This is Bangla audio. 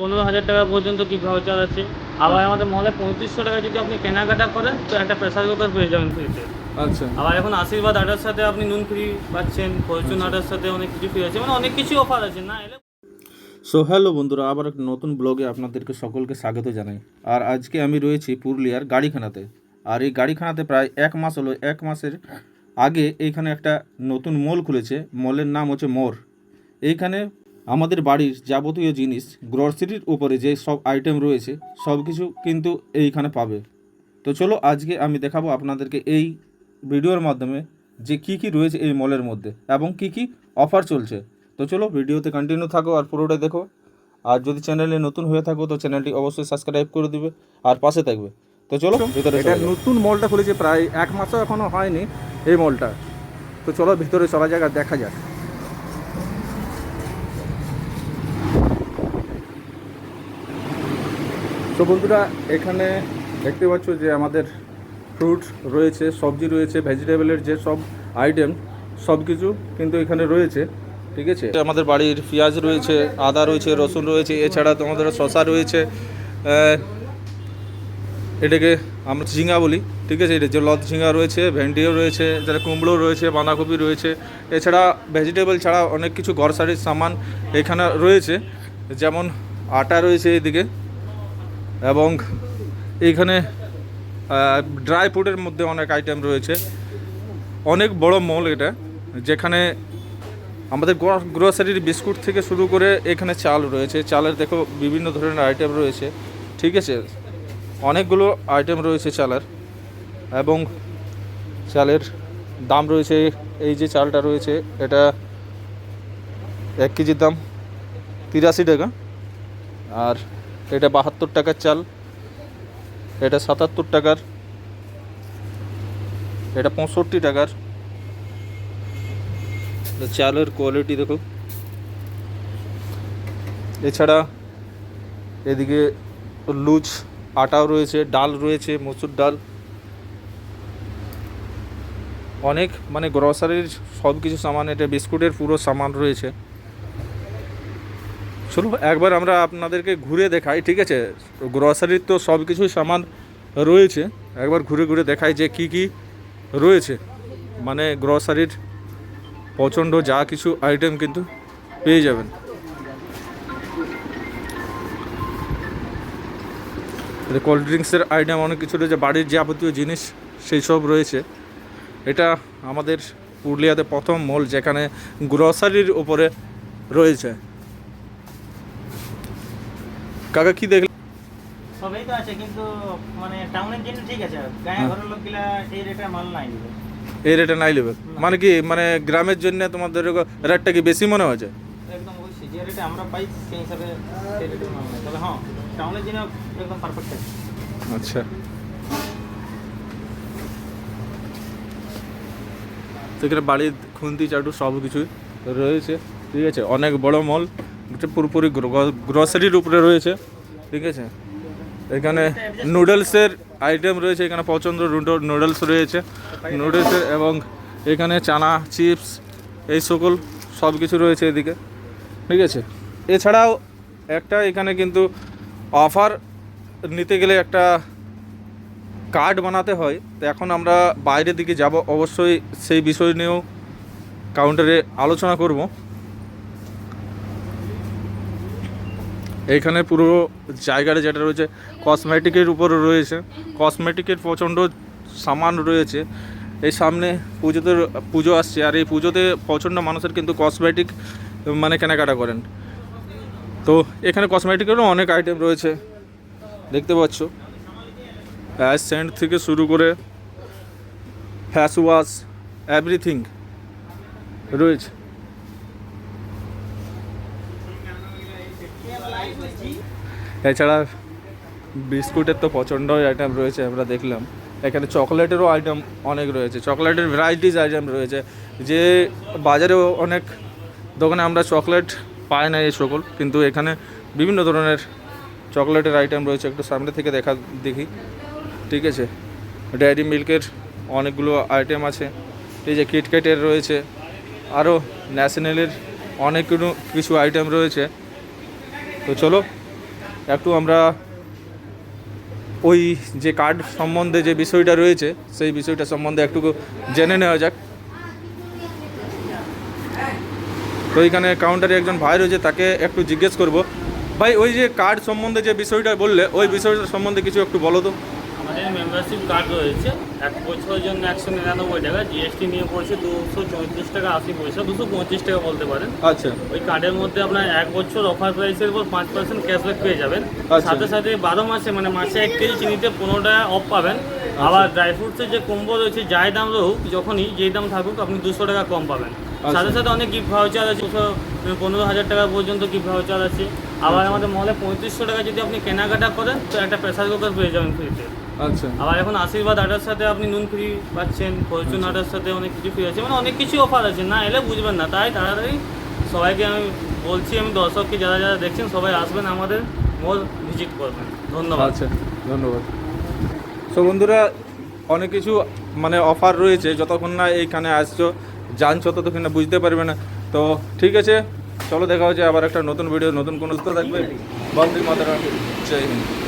পনেরো হাজার টাকা পর্যন্ত কি ভাউচার আছে? আবার আমাদের মলে পঁয়ত্রিশশো টাকা যদি আপনি কেনাকাটা করেন তো একটা প্রেসার কুকার পেয়ে যাবেন ফ্রিতে আচ্ছা। আবার এখন আশীর্বাদ আটার সাথে আপনি নুন ফ্রি পাচ্ছেন ফরচুন আটার সাথে অনেক কিছু ফ্রি আছে মানে অনেক কিছু অফার আছে না? এলে সো হ্যালো বন্ধুরা আবার একটা নতুন ব্লগে আপনাদেরকে সকলকে স্বাগত জানাই। আর আজকে আমি রয়েছি পুরুলিয়ার গাড়িখানাতে। আর এই গাড়িখানাতে প্রায় এক মাস হলো এক মাসের আগে এইখানে একটা নতুন মল খুলেছে। মলের নাম হচ্ছে মোর এইখানে আমাদের বাড়ির যাবতীয় জিনিস গ্রসারির উপরে যে সব আইটেম রয়েছে সব কিছু কিন্তু এইখানে পাবে। তো চলো আজকে আমি দেখাবো আপনাদেরকে এই ভিডিওর মাধ্যমে যে কি কি রয়েছে এই মলের মধ্যে এবং কি কি অফার চলছে। তো চলো ভিডিওতে কন্টিনিউ থাকো আর পুরোটা দেখো। আর যদি চ্যানেলে নতুন হয়ে থাকো তো চ্যানেলটি অবশ্যই সাবস্ক্রাইব করে দিবে আর পাশে থাকবে। তো চলো ভিতরে এটা নতুন মলটা খুলেছে প্রায় এক মাসও এখনও হয়নি এই মলটা। তো চলো ভিতরে চলা যাক আর দেখা যাক। তো বন্ধুরা, এখানে দেখতে পাচ্ছ যে আমাদের ফ্রুট রয়েছে, সবজি রয়েছে, ভেজিটেবলের যে সব আইটেম সব কিছু কিন্তু এখানে রয়েছে, ঠিক আছে? আমাদের বাড়ির পেঁয়াজ রয়েছে, আদা রয়েছে, রসুন রয়েছে, এছাড়া তোমাদের শশা রয়েছে এটাকে আমরা ঝিঙ্গা বলি, ঠিক আছে? এটা যে লদ ঝিঙ্গা রয়েছে, ভেন্ডিও রয়েছে যারা কুমড়ো রয়েছে, বাঁধাকপি রয়েছে, এছাড়া ভেজিটেবল ছাড়া অনেক কিছু গ্রসারির সামান এখানে রয়েছে, যেমন আটা রয়েছে এদিকে এবং এইখানে ড্রাই ফ্রুটের মধ্যে অনেক আইটেম রয়েছে। অনেক বড় মল এটা, যেখানে আমাদের গ্রোসারির বিস্কুট থেকে শুরু করে এখানে চাল রয়েছে। চালের দেখো বিভিন্ন ধরনের আইটেম রয়েছে, ঠিক আছে? অনেকগুলো আইটেম রয়েছে চালের, এবং চালের দাম রয়েছে, এই যে চালটা রয়েছে, এটা এক কেজির দাম তিরাশি টাকা। আর এটা বাহাত্তর টাকার চাল, এটা সাতাত্তর টাকার, এটা পঁয়ষট্টি টাকার। চালের কোয়ালিটি দেখো। এছাড়া এদিকে লুজ আটাও রয়েছে, ডাল রয়েছে, মসুর ডাল। অনেক মানে গ্রসারির সব কিছু সামান, এটা বিস্কুটের পুরো সামান রয়েছে। চলো একবার আমরা আপনাদেরকে ঘুরে দেখাই, ঠিক আছে? গ্রসারির তো সব কিছু সামান রয়েছে। একবার ঘুরে ঘুরে দেখাই যে কি কি রয়েছে। মানে গ্রসারির প্রচণ্ড যা কিছু আইটেম কিন্তু পেয়ে যাবেন। কোল্ড ড্রিঙ্কসের আইটেম অনেক কিছু রয়েছে, বাড়ির যাবতীয় জিনিস সেই সব রয়েছে। এটা আমাদের পুরুলিয়াতে প্রথম মল যেখানে গ্রসারির উপরে রয়েছে। কাকা কি দেখলেন সবই তো আছে কিন্তু মানে টাউনের জন্য ঠিক আছে গায়ে ঘরের লোকগুলা এই রেটে মাল নাই এই রেটে নাই নেবে? মানে কি মানে গ্রামের জন্য তোমাদের রেটটা কি বেশি মনে হয়েছে? একদম অবশ্যই যে রেটে আমরা পাই সেই হিসাবে সেই রেটে মাল নাই। তবে হ্যাঁ টাউনের জন্য একদম পারফেক্ট আছে। আচ্ছা। তো এখানে বাড়ির খুন্তি চাটু সব কিছুই রয়েছে ঠিক আছে? অনেক বড় মল এটা পুরোপুরি গ্রসারির উপরে রয়েছে, ঠিক আছে? এখানে নুডলসের আইটেম রয়েছে, এখানে পছন্দ নুডলস রয়েছে। নুডলসের এবং এখানে চানা চিপস এই সকল সব কিছু রয়েছে এদিকে, ঠিক আছে? এছাড়াও একটা এখানে কিন্তু অফার নিতে গেলে একটা কার্ড বানাতে হয়। তো এখন আমরা বাইরের দিকে যাব, অবশ্যই সেই বিষয় নিয়েও কাউন্টারে আলোচনা করব। এইখানে পুরো জায়গাটা যেটা রয়েছে কসমেটিকের উপরে রয়েছে। কসমেটিকের প্রচণ্ড সামান রয়েছে। এই সামনে পুজোতে পুজো আসছে। আর এই পুজোতে প্রচণ্ড মানুষের কিন্তু কসমেটিক মানে কেনাকাটা করেন। তো এখানে কসমেটিকেরও অনেক আইটেম রয়েছে। দেখতে পাচ্ছ? অ্যাশ সেন্ট থেকে শুরু করে ফ্যাস ওয়াশ এভরিথিং রয়েছে। এছাড়া বিস্কুটের তো প্রচণ্ড আইটেম রয়েছে, আমরা দেখলাম। এখানে চকলেটেরও আইটেম অনেক রয়েছে, চকলেটের ভ্যারাইটিস আইটেম রয়েছে। যে বাজারেও অনেক দোকানে আমরা চকলেট পাই না এই সকল, কিন্তু এখানে বিভিন্ন ধরনের চকলেটের আইটেম রয়েছে, একটু সামনে থেকে দেখা দেখি। ঠিক আছে ডেয়ারি মিল্কের অনেকগুলো আইটেম আছে, এই যে কিটক্যাটের রয়েছে, আরও ন্যাশনালের অনেকগুলো কিছু আইটেম রয়েছে। তো চলো, একটু আমরা ওই যে কার্ড সম্বন্ধে যে বিষয়টা রয়েছে, সেই বিষয়টা সম্বন্ধে একটু জেনে নেওয়া যাক। তো এইখানে কাউন্টারে একজন ভাই রয়েছে, তাকে একটু জিজ্ঞেস করব। ভাই, ওই যে কার্ড সম্বন্ধে যে বিষয়টা বললে, ওই বিষয়টা সম্বন্ধে কিছু একটু বলো তো। আমাদের মেম্বারশিপ কার্ড রয়েছে। এক বছরের জন্য একশো নিরানব্বই টাকা। জিএসটি নিয়ে পড়ছে দুশো চৌত্রিশ টাকা আশি পয়সা দুশো পঁচিশ টাকা বলতে পারেন। আচ্ছা। ওই কার্ডের মধ্যে আপনার এক বছর অফার প্রাইসের উপর পাঁচ পার্সেন্ট ক্যাশব্যাক পেয়ে যাবেন। আচ্ছা। সাথে সাথে বারো মাসে মানে মাসে এক কেজি চিনিতে পনেরো টাকা অফ পাবেন আবার ড্রাই ফ্রুটসের যে কম্বো রয়েছে যাই দাম রহুক যখনই যেই দাম থাকুক আপনি দুশো টাকা কম পাবেন। আচ্ছা। সাথে সাথে অনেক গিফট ভাউচার আছে দুশো পনেরো হাজার টাকা পর্যন্ত গিফট ভাউচার আছে। আবার আমাদের মহলে পঁয়ত্রিশশো টাকা যদি আপনি কেনাকাটা করেন তো একটা প্রেসার কুকার পেয়ে যাবেন ফ্রিতে আচ্ছা। আবার এখন আশীর্বাদ আটার সাথে আপনি নুন ফ্রি পাচ্ছেন ফরচুন আটার সাথে অনেক কিছু ফ্রি আছে। মানে অনেক কিছু অফার আছে না এলে বুঝবেন না। তাই তাড়াতাড়ি সবাইকে আমি বলছি আমি দর্শককে যারা যারা দেখছেন সবাই আসবেন আমাদের মল ভিজিট করবেন। ধন্যবাদ। আচ্ছা ধন্যবাদ। সো বন্ধুরা অনেক কিছু মানে অফার রয়েছে যতক্ষণ না এইখানে আসছো জানছো ততক্ষণ না বুঝতে পারবে না। তো ঠিক আছে চলো দেখা হচ্ছে আবার একটা নতুন ভিডিও নতুন কোনো থাকবে। বন্দী মাতারা জয় হিন্দ।